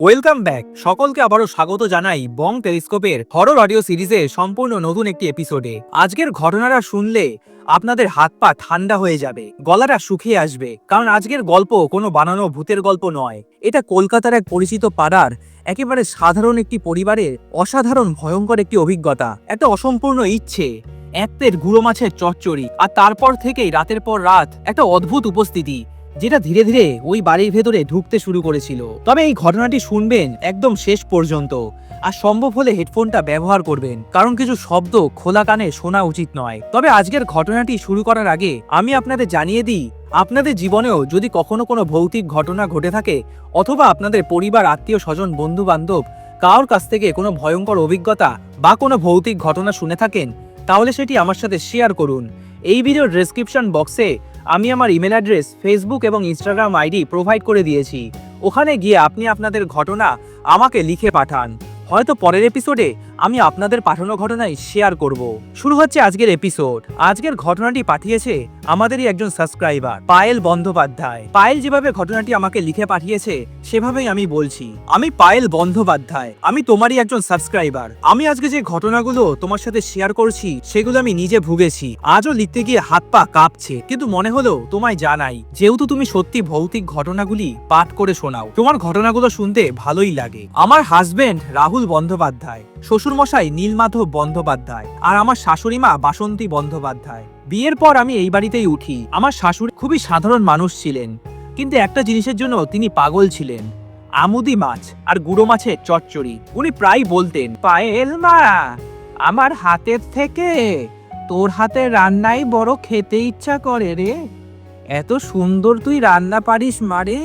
Welcome back. সকলকে আবারও স্বাগত জানাই বং টেলিস্কোপের হরর অডিও সিরিজের সম্পূর্ণ নতুন একটি এপিসোডে আজকের ঘটনাটা শুনলে আপনাদের হাত পা ঠান্ডা হয়ে যাবে, গলাটা শুকিয়ে আসবে। কারণ আজকের গল্প কোনো বানানো ভূতের গল্প নয়। এটা কলকাতার এক পরিচিত পাড়ার একেবারে সাধারণ একটি পরিবারের অসাধারণ ভয়ঙ্কর একটি অভিজ্ঞতা, একটা অসম্পূর্ণ ইচ্ছে এক প্লেট গুঁড়ো মাছের চচ্চড়ি, আর তারপর থেকেই রাতের পর রাত একটা অদ্ভুত উপস্থিতি। যেটা ধীরে ধীরে ওই বাড়ির ভেতরে ঢুকতে শুরু করেছিল। তবে এই ঘটনাটি শুনবেন একদম শেষ পর্যন্ত। আর সম্ভব হলে হেডফোনটা ব্যবহার করবেন, কারণ কিছু শব্দ খোলা কানে শোনা উচিত নয়। তবে আজকের ঘটনাটি শুরু করার আগে আমি আপনাদের জানিয়ে দিই, আপনাদের জীবনেও যদি কখনো কোনো ভৌতিক ঘটনা ঘটে থাকে, অথবা আপনাদের পরিবার, আত্মীয়, স্বজন বন্ধু বান্ধব কারোর কাছ থেকে কোনো ভয়ঙ্কর অভিজ্ঞতা বা কোনো ভৌতিক ঘটনা শুনে থাকেন, তাহলে সেটি আমার সাথে শেয়ার করুন। এই ভিডিওর ডেসক্রিপশন বক্সে আমি আমার ইমেল অ্যাড্রেস ফেসবুক এবং ইনস্টাগ্রাম আইডি প্রোভাইড করে দিয়েছি। ওখানে গিয়ে আপনি আপনাদের ঘটনা আমাকে লিখে পাঠান। হয়তো পরের এপিসোডে আমি আপনাদের পাঠানো ঘটনায় শেয়ার করব। শুরু হচ্ছে আজকের এপিসোড আজকের ঘটনাটি পাঠিয়েছে আমাদেরই একজন সাবস্ক্রাইবার পায়েল বন্দ্যোপাধ্যায়। পায়েল যেভাবে ঘটনাটি আমাকে লিখে পাঠিয়েছে, সেভাবেই আমি বলছি। আমি পায়েল বন্দ্যোপাধ্যায়। আমি তোমারই একজন সাবস্ক্রাইবার আমি আজকে যে ঘটনাগুলো তোমার সাথে শেয়ার করছি, সেগুলো আমি নিজে ভুগেছি। আজও লিখতে গিয়ে হাত পা কাঁপছে। কিন্তু মনে হলো, তোমায় জানাই, যেহেতু তুমি সত্যি ভৌতিক ঘটনাগুলি পাঠ করে শোনাও, তোমার ঘটনাগুলো শুনতে ভালোই লাগে। আমার হাজবেন্ড রাহুল বন্দ্যোপাধ্যায়। শ্বশুরমশাই নীলমাধব বন্দ্যোপাধ্যায় আর আমার শাশুড়ি মা বাসন্তী বন্দ্যোপাধ্যায়। বিয়ের পর আমি এই বাড়িতেই উঠি। আমার শাশুড়ি খুবই সাধারণ মানুষ ছিলেন, কিন্তু একটা জিনিসের জন্য তিনি পাগল ছিলেন। আমুদি মাছ আর গুঁড়ো মাছের চচ্চড়ি, উনি প্রায় বলতেন, পায়েল মা, আমার হাতের থেকে তোর হাতের রান্নাই বড় খেতে ইচ্ছা করে রে। এত সুন্দর তুই রান্না পারিস মারে।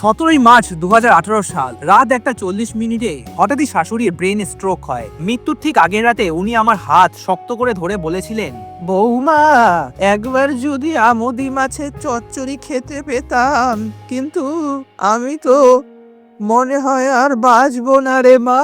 সতেরোই মার্চ দু হাজার আঠেরো সাল, রাত একটা চল্লিশ মিনিটে হঠাৎই শাশুড়ির ব্রেন স্ট্রোক হয়। মৃত্যুর ঠিক আগের রাতে উনি আমার হাত শক্ত করে ধরে বলেছিলেন, বৌমা, একবার যদি আমদি মাছের চচ্চড়ি খেতে পেতাম, কিন্তু আমি তো মনে হয় আর বাঁচবো না রে মা।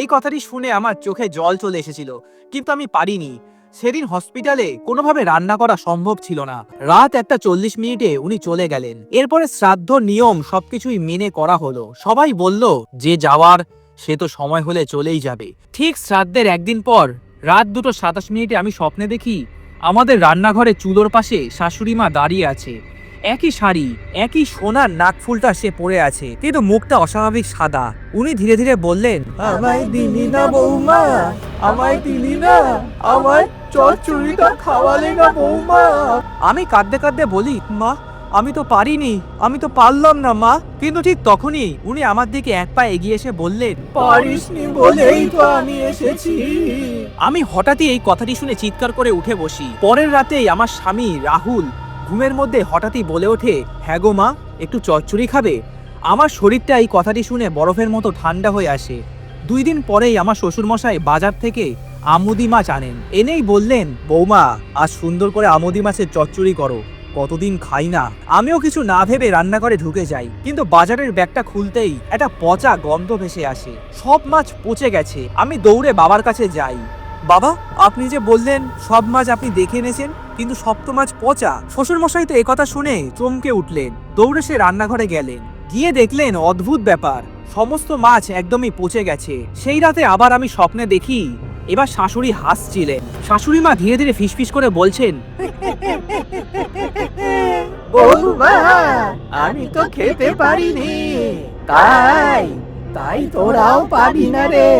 এই কথাটি শুনে আমার চোখে জল চলে এসেছিল, কিন্তু আমি পারিনি। সেদিন হসপিটালে কোনোভাবে রান্না করা সম্ভব ছিল না। রাত একটা চল্লিশ মিনিটে উনি চলে গেলেন। এরপরে শ্রাদ্ধ নিয়ম সবকিছুই মেনে করা হলো। সবাই বলল, যে যাওয়ার, সে তো সময় হলে চলেই যাবে। ঠিক শ্রাদ্ধের একদিন পর, রাত দুটো সাতাশ মিনিটে আমি স্বপ্নে দেখি, আমাদের রান্নাঘরে চুলোর পাশে শাশুড়ি মা দাঁড়িয়ে আছে। একই শাড়ি, একই সোনার নাকফুলটা সে পরে আছে। কিন্তু মুখটা অস্বাভাবিক সাদা। উনি ধীরে ধীরে বললেন, আমায় দিলি না বৌমা, আমায় দিলি না, আমায় চচ্চড়িটা খাওয়ালে না বৌমা। আমি কাঁদতে কাঁদতে বলি মা আমি তো পারিনি আমি তো পারলাম না মা। কিন্তু ঠিক তখনই উনি আমার দিকে এক পা এগিয়ে এসে বললেন পারিসনি বলেই তো আমি এসেছি। আমি হঠাৎই এই কথাটি শুনে চিৎকার করে উঠে বসি। পরের রাতেই আমার স্বামী রাহুল ঘুমের মধ্যে হঠাৎই বলে ওঠে হ্যাঁ গো মা একটু চচ্চড়ি খাবে? আমার শরীরটা এই কথাটি শুনে বরফের মতো ঠান্ডা হয়ে আসে। দুই দিন পরেই আমার শ্বশুরমশাই বাজার থেকে আমুদি মাছ আনেন এনেই বললেন, বৌমা, আজ সুন্দর করে আমুদি মাছের চচ্চড়ি করো। কতদিন খাই না। আমিও কিছু না ভেবে রান্নাঘরে ঢুকে যাই। কিন্তু বাজারের ব্যাগটা খুলতেই একটা পচা গন্ধ ভেসে আসে। সব মাছ পচে গেছে। আমি দৌড়ে বাবার কাছে যাই। বাবা, আপনি যে বললেন, সব মাছ আপনি দেখে এনেছেন, কিন্তু সপ্ত মাছ পচা। শ্বশুরমশাই তো একথা শুনে চমকে উঠলেন। দৌড়ে সে রান্নাঘরে গেলেন। গিয়ে দেখলেন অদ্ভুত ব্যাপার। সমস্ত মাছ একদমই পচে গেছে। সেই রাতে আবার আমি স্বপ্নে দেখি এবার শাশুড়ি হাসছিলেন শাশুড়ি মা ধীরে ধীরে ফিসফিস করে বলছেন বৌমা আমি তো খেতে পারিনি। তাই তাই তোরাও পাবি না রে।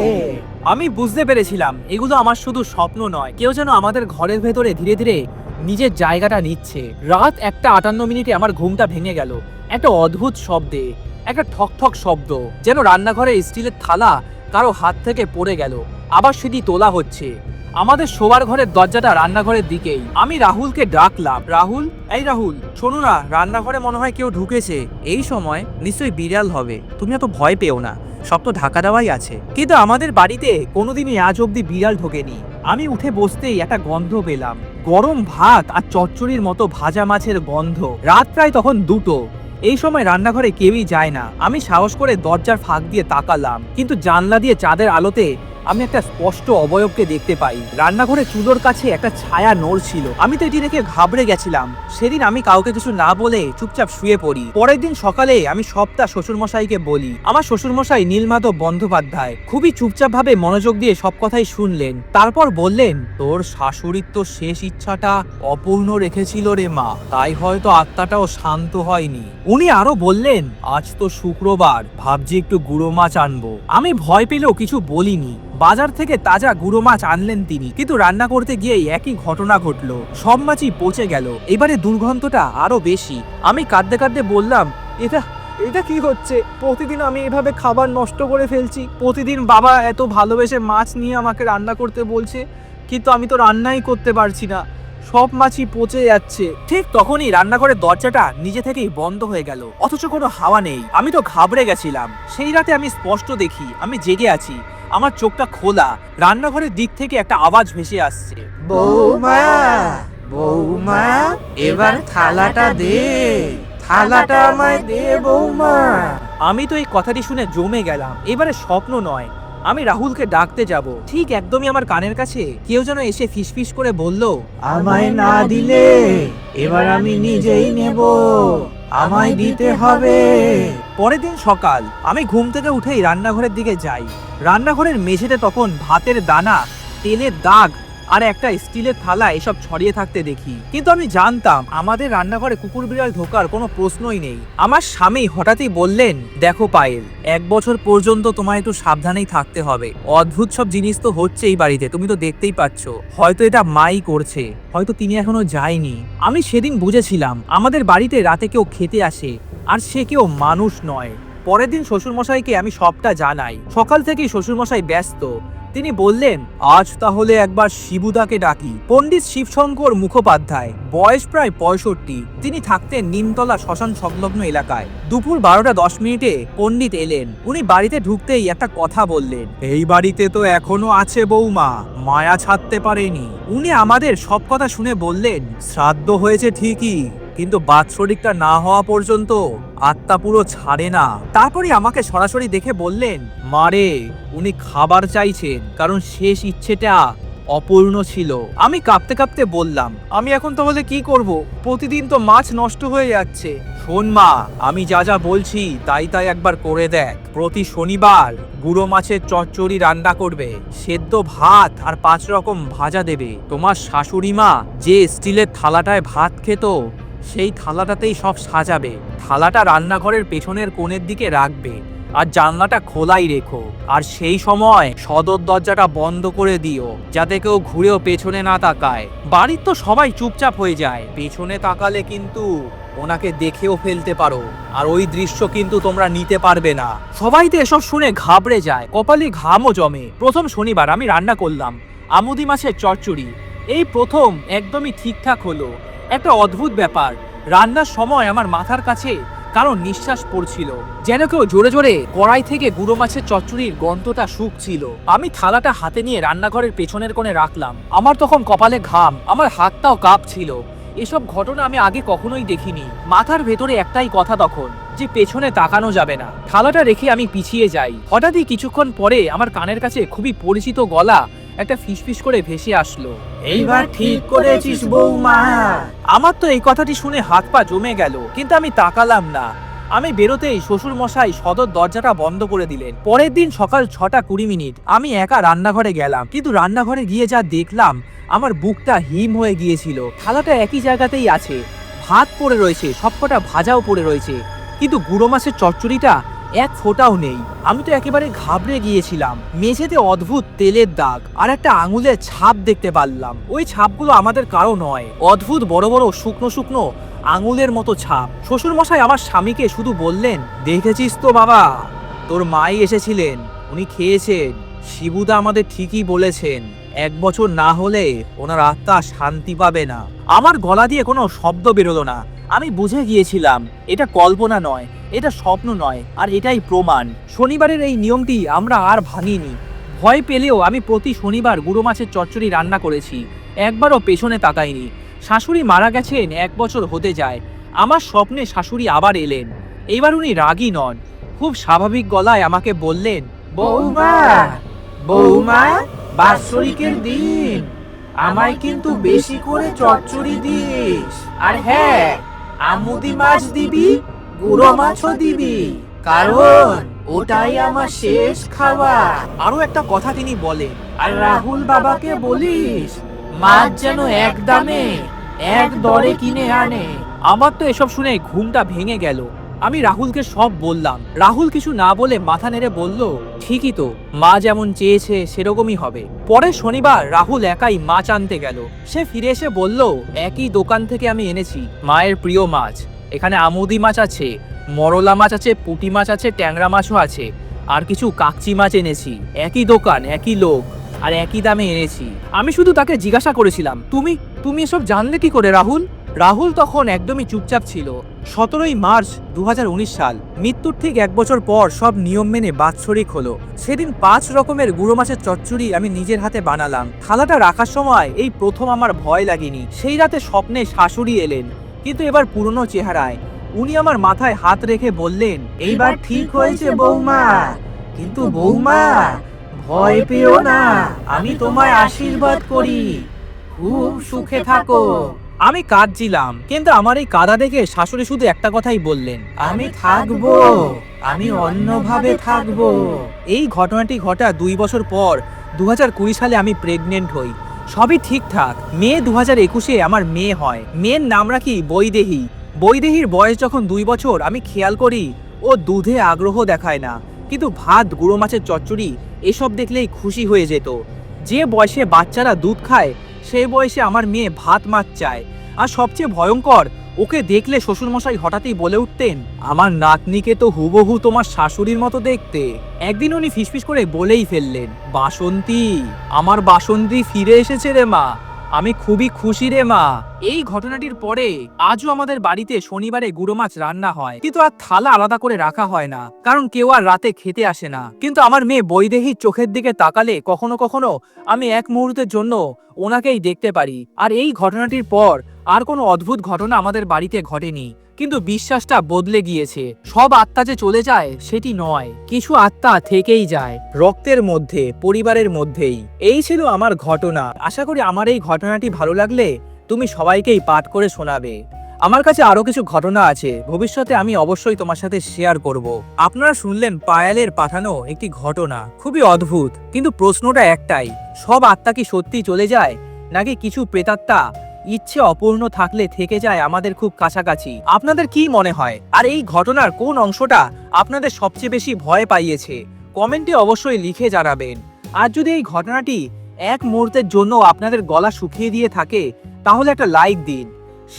আমি বুঝতে পেরেছিলাম এগুলো আমার শুধু স্বপ্ন নয়। কেউ যেন আমাদের ঘরের ভেতরে ধীরে ধীরে নিজের জায়গাটা নিচ্ছে। রাত একটা আটান্ন মিনিটে আমার ঘুমটা ভেঙে গেল। একটা অদ্ভুত শব্দে একটা ঠক ঠক শব্দ যেন রান্নাঘরে স্টিলের থালা কারও হাত থেকে পড়ে গেল। আবার সেটি তোলা হচ্ছে। আমাদের শোবার ঘরের দরজাটা রান্নাঘরের দিকেই। আমি রাহুলকে ডাকলাম। রাহুল? এই রাহুল, শোনো না, রান্নাঘরে মনে হয় কেউ ঢুকেছে। এই সময় নিশ্চয়ই বিড়াল হবে। তুমি এত ভয় পেও না। সব তো ঢাকা দেওয়াই আছে। কিন্তু আমাদের বাড়িতে কোনোদিনই আজ অব্দি বিড়াল ঢোকেনি। আমি উঠে বসতেই একটা গন্ধ পেলাম। গরম ভাত আর চচ্চড়ির মতো ভাজা মাছের গন্ধ। রাত প্রায় তখন দুটো। এই সময় রান্নাঘরে কেউই যায় না। আমি সাহস করে দরজার ফাঁক দিয়ে তাকালাম। কিন্তু জানলা দিয়ে চাঁদের আলোতে আমি একটা স্পষ্ট অবয়বকে দেখতে পাই। রান্নাঘরে চুলোর কাছে একটা ছায়া নড়ছিল আমি তো এটি দেখে ঘাবড়ে গেছিলাম। সেদিন আমি কাউকে কিছু না বলে চুপচাপ শুয়ে পড়ি। পরের দিন সকালে আমি সবটা শ্বশুরমশাইকে বলি। আমার শ্বশুরমশাই নীলমাধব বন্দ্যোপাধ্যায় খুবই চুপচাপ ভাবে মনোযোগ দিয়ে সব কথাই শুনলেন। তারপর বললেন, তোর শাশুড়ির তো শেষ ইচ্ছাটা অপূর্ণ রেখেছিল রে মা। তাই হয়তো আত্মাটাও শান্ত হয়নি। উনি আরও বললেন, আজ তো শুক্রবার। ভাবছি একটু গুঁড়ো মাছ আনব। আমি ভয় পেলেও কিছু বলিনি। বাজার থেকে তাজা গুঁড়ো মাছ আনলেন তিনি। কিন্তু রান্না করতে গিয়েই একই ঘটনা ঘটলো। সব মাছই পচে গেল। এবারে দুর্গন্ধটা আরও বেশি। আমি কাঁদতে কাঁদতে বললাম, এটা এটা কি হচ্ছে? প্রতিদিন আমি এভাবে খাবার নষ্ট করে ফেলছি। প্রতিদিন বাবা এত ভালোবেসে মাছ নিয়ে আমাকে রান্না করতে বলছে, কিন্তু আমি তো রান্নাই করতে পারছি না। সব মাছই পচে যাচ্ছে। ঠিক তখনই রান্নাঘরের দরজাটা নিজে থেকেই বন্ধ হয়ে গেল। অথচ কোনো হাওয়া নেই। আমি তো ঘাবড়ে গেছিলাম। সেই রাতে আমি স্পষ্ট দেখি, আমি জেগে আছি। আমার চোখটা খোলা। রান্নাঘরের দিক থেকে একটা আওয়াজ ভেসে আসছে। বৌমা বৌমা এবার থালাটা দে। থালাটা আমায় দে বৌমা। আমি তো এই কথাটি শুনে জমে গেলাম। এবারে স্বপ্ন নয়। আমি রাহুলকে ডাকতে যাব। ঠিক একদমই আমার কানের কাছে। কেউ যেন এসে ফিসফিস করে বলল আমায় না দিলে এবার আমি নিজেই নেব। আমায় দিতে হবে। পরের দিন সকাল আমি ঘুম থেকে উঠেই রান্নাঘরের দিকে যাই। রান্নাঘরের মেঝেতে তখন ভাতের দানা তেলের দাগ আর একটা স্টিলের থালা এসব ছড়িয়ে থাকতে দেখি। কিন্তু আমি জানতাম, আমাদের রান্নাঘরে কুকুর বিড়াল ঢোকার কোনো প্রশ্নই নেই। আমার স্বামী হঠাৎই বললেন, দেখো পায়েল, এক বছর পর্যন্ত তোমায় একটু সাবধানেই থাকতে হবে। অদ্ভুত সব জিনিস তো হচ্ছে এই বাড়িতে, তুমি তো দেখতেই পাচ্ছ। হয়তো এটা মাই করছে, হয়তো তিনি এখনও যায়নি। আমি সেদিন বুঝেছিলাম, আমাদের বাড়িতে রাতে কেউ খেতে আসে, আর সে কেউ মানুষ নয়। পরের দিন শ্বশুরমশাইকে আমি সবটা জানাই। সকাল থেকেই শ্বশুরমশাই ব্যস্ত তিনি বললেন, আজ তাহলে একবার শিবুদাকে ডাকি। পণ্ডিত শিবশঙ্কর মুখোপাধ্যায়, বয়স প্রায় পঁয়ষট্টি, তিনি থাকতেন নিমতলা শ্মশান সংলগ্ন এলাকায়। দুপুর বারোটা দশ মিনিটে পণ্ডিত এলেন। উনি বাড়িতে ঢুকতেই একটা কথা বললেন, এই বাড়িতে তো এখনও আছে বৌমা, মায়া ছাড়তে পারেনি। উনি আমাদের সব কথা শুনে বললেন, শ্রাদ্ধ হয়েছে ঠিকই কিন্তু বাৎসরিকটা না হওয়া পর্যন্ত আত্মা পুরো ছাড়ে না। তারপরে আমাকে সরাসরি দেখে বললেন মারে উনি খাবার চাইছেন, কারণ শেষ ইচ্ছেটা অপূর্ণ ছিল। আমি কাঁপতে কাঁপতে বললাম, আমি এখন তাহলে কি করব? প্রতিদিন তো মাছ নষ্ট হয়ে যাচ্ছে। শোন মা, আমি যা যা বলছি তাই তাই একবার করে দেখ। প্রতি শনিবার গুঁড়ো মাছের চচ্চড়ি রান্না করবে, সেদ্ধ ভাত আর পাঁচ রকম ভাজা দেবে। তোমার শাশুড়ি মা যে স্টিলের থালাটায় ভাত খেত সেই থালাটাতেই সব সাজাবে। থালাটা রান্নাঘরের পেছনের কোণের দিকে রাখবে। আর জানলাটা খোলাই রেখো। আর সেই সময় সদর দরজাটা বন্ধ করে দিও, যাতে কেউ ঘুরেও পেছনে না তাকায়। বাড়ির তো সবাই চুপচাপ হয়ে যায়। পেছনে তাকালে কিন্তু ওনাকে দেখেও ফেলতে পারো। আর ওই দৃশ্য কিন্তু তোমরা নিতে পারবে না। সবাই তো এসব শুনে ঘাবড়ে যায়। কপালে ঘামও জমে। প্রথম শনিবার আমি রান্না করলাম। আমুদি মাছের চচ্চড়ি। এই প্রথম একদমই ঠিকঠাক হলো। একটা অদ্ভুত ব্যাপার। রান্নার সময় আমার মাথার কাছে কারণ নিঃশ্বাস পড়ছিল, যেন কেউ জোরে জোরে কড়াই থেকে গুঁড়ো মাছের চচ্চড়ির গন্ধটা শুকছিল। আমি থালাটা হাতে নিয়ে রান্নাঘরের পেছনের কোণে রাখলাম। আমার তখন কপালে ঘাম, আমার হাতটাও কাঁপছিল। এসব ঘটনা আমি আগে কখনোই দেখিনি। মাথার ভেতরে একটাই কথা তখন, যে পেছনে তাকানো যাবে না। থালাটা রেখে আমি পিছিয়ে যাই। হঠাৎই কিছুক্ষণ পরে আমার কানের কাছে খুবই পরিচিত গলা একটা ফিসফিস করে ভেসে আসলো। এইবার ঠিক করেছিস বৌমা। আমার তো এই কথাটি শুনে হাত পা জমে গেল কিন্তু আমি তাকালাম না। আমি বেরোতেই শ্বশুর মশাই সদর দরজাটা বন্ধ করে দিলেন। পরের দিন সকাল ছটা কুড়ি মিনিট আমি একা রান্নাঘরে গেলাম কিন্তু রান্নাঘরে গিয়ে যা দেখলাম আমার বুকটা হিম হয়ে গিয়েছিল। থালাটা একই জায়গাতেই আছে। ভাত পড়ে রয়েছে সবকটা ভাজাও পড়ে রয়েছে। কিন্তু গুঁড়ো মাছের চচ্চড়িটা এক ফোঁটাও নেই। আমি তো একেবারে ঘাবড়ে গিয়েছিলাম। মেঝেতে অদ্ভুত তেলের দাগ আর একটা আঙুলের ছাপ দেখতে পারলাম। ওই ছাপগুলো আমাদের কারও নয়। অদ্ভুত বড় বড় শুকনো শুকনো আঙুলের মতো ছাপ। শ্বশুর মশাই আমার স্বামীকে শুধু বললেন, দেখেছিস তো বাবা, তোর মাই এসেছিলেন। উনি খেয়েছেন। শিবুদা আমাদের ঠিকই বলেছেন, এক বছর না হলে ওনার আত্মা শান্তি পাবে না। আমার গলা দিয়ে কোনো শব্দ বেরোলো না। আমি বুঝে গিয়েছিলাম, এটা কল্পনা নয় এটা স্বপ্ন নয়, আর এটাই প্রমাণ। শনিবারের এই নিয়মটি আমরা আর ভাঙিনি। ভয় পেলেও আমি প্রতি শনিবার গুঁড়ো মাছের চচ্চড়ি রান্না করেছি, একবারও পেছনে তাকাইনি। শাশুড়ি মারা গেছেন এক বছর হতে যায়। আমার স্বপ্নে শাশুড়ি আবার এলেন। এইবার উনি রাগী নন। খুব স্বাভাবিক গলায় আমাকে বললেন, বৌমা বৌমা, বাৎসরিকের দিন। আমায় কিন্তু বেশি করে চচ্চড়ি দিস। আর হ্যাঁ আমুদি মাছ দিবি গুঁড়ো মাছও দিবি। কারণ ওটাই আমার শেষ খাওয়া আরও একটা কথা তিনি বলেন। আর রাহুল বাবাকে বলিস মাছ যেন এক দামে এক দরে কিনে আনে। আমার তো এসব শুনে ঘুমটা ভেঙে গেল। আমি রাহুলকে সব বললাম। রাহুল কিছু না বলে মাথা নেড়ে বলল ঠিকই তো মা যেমন চেয়েছে সেরকমই হবে। পরে শনিবার রাহুল একাই মাছ আনতে গেল। সে ফিরে এসে বলল একই দোকান থেকে আমি এনেছি মায়ের প্রিয় মাছ। এখানে আমুদি মাছ আছে, মরলা মাছ আছে, পুঁটি মাছ আছে, ট্যাংরা মাছও আছে। আর কিছু কাকচি মাছ এনেছি। একই দোকান, একই লোক, আর একই দামে এনেছি। আমি শুধু তাকে জিজ্ঞাসা করেছিলাম, তুমি তুমি এসব জানলে কি করে, রাহুল? রাহুল তখন একদমই চুপচাপ ছিল। সতেরোই মার্চ দু হাজার উনিশ সাল, মৃত্যুর ঠিক এক বছর পর সব নিয়ম মেনে বাৎসরিক হলো। সেদিন পাঁচ রকমের গুঁড়ো মাছের চচ্চড়ি আমি নিজের হাতে বানালাম। থালাটা রাখার সময় এই প্রথম আমার ভয় লাগেনি। সেই রাতে স্বপ্নে শাশুড়ি এলেন। কিন্তু এবার পুরনো চেহারায়। উনি আমার মাথায় হাত রেখে বললেন এইবার ঠিক হয়েছে বৌমা। কিন্তু বৌমা ভয় পেও না। আমি তোমায় আশীর্বাদ করি। খুব সুখে থাকো। আমি কাঁদছিলাম কিন্তু আমার এই কাদা দেখে শাশুড়ি শুধু একটা কথাই বললেন আমি থাকব। আমি অন্যভাবে থাকব। এই ঘটনাটি ঘটা দুই বছর পর দু কুড়ি সালে আমি প্রেগনেন্ট হই। সবই ঠিকঠাক। মে দু হাজার একুশে আমার মেয়ে হয়। মেয়ের নাম রাখি বৈদেহী। বৈদেহীর বয়স যখন দুই বছর, আমি খেয়াল করি, ও দুধে আগ্রহ দেখায় না। কিন্তু ভাত, গুঁড়ো মাছের চচ্চড়ি, এসব দেখলেই খুশি হয়ে যেত। যে বয়সে বাচ্চারা দুধ খায়, সেই বয়সে আমার মেয়ে ভাত মাছ চায়। আর সবচেয়ে ভয়ঙ্কর ওকে দেখলে শ্বশুরমশাই হঠাৎই বলে উঠতেন, আমার নাতনিকে তো হুবহু তোমার শাশুড়ির মতো দেখতে। একদিন উনি ফিসফিস করে বলেই ফেললেন, বাসন্তী, আমার বাসন্তী ফিরে এসেছে রে মা। আমি খুবই খুশি রে মা। এই ঘটনাটির পরে আজও আমাদের বাড়িতে শনিবারে গুঁড়ো মাছ রান্না হয়। কিন্তু আর থালা আলাদা করে রাখা হয় না, কারণ কেউ আর রাতে খেতে আসে না। কিন্তু আমার মেয়ে বৈদেহী চোখের দিকে তাকালে কখনো কখনো আমি এক মুহূর্তের জন্য ওনাকেই দেখতে পারি। আর এই ঘটনাটির পর আর কোনো অদ্ভুত ঘটনা আমাদের বাড়িতে ঘটেনি। কিন্তু বিশ্বাসটা বদলে গিয়েছে। সব আত্মা যে চলে যায়, সেটি নয়। কিছু আত্মা থেকেই যায়, রক্তের মধ্যে, পরিবারের মধ্যেই। এই ছিল আমার ঘটনা। আশা করি আমার এই ঘটনাটি ভালো লাগলে তুমি সবাইকেই পাঠ করে শোনাবে। আমার কাছে আরও কিছু ঘটনা আছে। ভবিষ্যতে আমি অবশ্যই তোমার সাথে শেয়ার করব। আপনারা শুনলেন পায়ালের পাঠানো একটি ঘটনা। খুবই অদ্ভুত, কিন্তু প্রশ্নটা একটাই। সব আত্মা কি সত্যি চলে যায়, নাকি কিছু প্রেতাত্মা ইচ্ছে অপূর্ণ থাকলে থেকে যায় আমাদের খুব কাছাকাছি। আপনাদের কি মনে হয়? আর এই ঘটনার কোন অংশটা আপনাদের সবচেয়ে বেশি ভয় পাইয়েছে? কমেন্টে অবশ্যই লিখে জানাবেন। আর যদি এই ঘটনাটি এক মুহূর্তের জন্য আপনাদের গলা শুকিয়ে দিয়ে থাকে, তাহলে একটা লাইক দিন।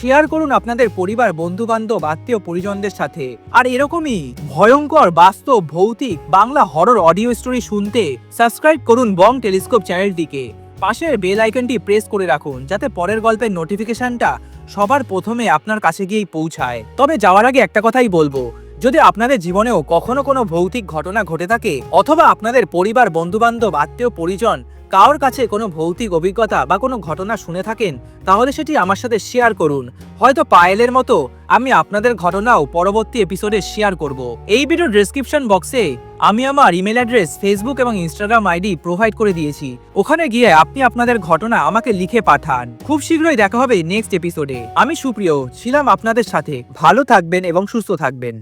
শেয়ার করুন আপনাদের পরিবার বন্ধু বান্ধব আত্মীয় পরিজনদের সাথে। আর এরকমই ভয়ঙ্কর বাস্তব, ভৌতিক, বাংলা হরর অডিও স্টোরি শুনতে সাবস্ক্রাইব করুন বং টেলিস্কোপ চ্যানেলটিকে। পাশের বেল আইকনটি প্রেস করে রাখুন যাতে পরের গল্পের নোটিফিকেশনটা সবার প্রথমে আপনার কাছে গিয়েই পৌঁছায়। তবে যাওয়ার আগে একটা কথাই বলব যদি আপনাদের জীবনেও কখনো কোনো ভৌতিক ঘটনা ঘটে থাকে, অথবা আপনাদের পরিবার, বন্ধুবান্ধব, আত্মীয়, পরিজন কারোর কাছে কোনো ভৌতিক অভিজ্ঞতা বা কোনো ঘটনা শুনে থাকেন, তাহলে সেটি আমার সাথে শেয়ার করুন। হয়তো পায়েলের মতো আমি আপনাদের ঘটনাও পরবর্তী এপিসোডে শেয়ার করব। এই ভিডিওর ডেসক্রিপশন বক্সে আমি আমার ইমেল অ্যাড্রেস ফেসবুক এবং ইনস্টাগ্রাম আইডি প্রোভাইড করে দিয়েছি। ওখানে গিয়ে আপনি আপনাদের ঘটনা আমাকে লিখে পাঠান। খুব শীঘ্রই দেখা হবে নেক্সট এপিসোডে আমি সুপ্রিয়, ছিলাম আপনাদের সাথে। ভালো থাকবেন এবং সুস্থ থাকবেন।